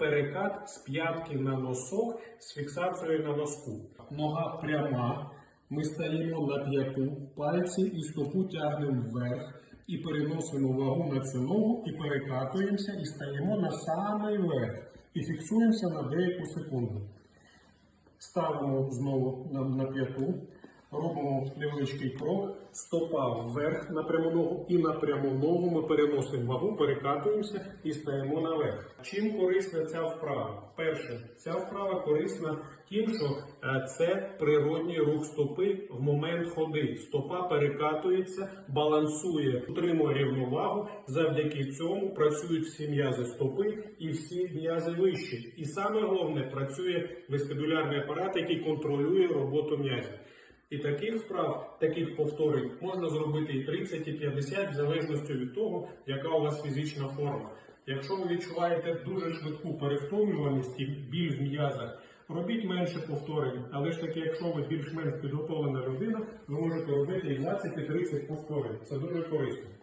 перекат з п'ятки на носок з фіксацією на носку. Нога пряма. Ми стаємо на п'яту, пальці і стопу тягнемо вверх і переносимо вагу на цю ногу і перекатуємося і стаємо на самий верх. І фіксуємося на деяку секунду. Ставимо знову на, на п'яту, робимо невеличкий крок, стопа вверх на пряму ногу і на пряму ногу ми переносимо вагу, перекатуємося і стаємо наверх. Чим корисна ця вправа? Перше, ця вправа корисна тим, що е, це природній рух стопи в момент ходи. Стопа перекатується, балансує, утримує рівновагу. Завдяки цьому працюють всі м'язи стопи і всі м'язи вищі. І саме головне працює вестибулярний апарат, який контролює роботу м'язів. І таких вправ, таких повторень можна зробити і 30, і 50, в залежності від того, яка у вас фізична форма. Якщо ви відчуваєте дуже швидку перевтомлюваність і біль в м'язах, робіть менше повторень. Але ж таки, якщо ви більш-менш підготовлена людина, ви можете робити і 20, і 30 повторень. Це дуже корисно.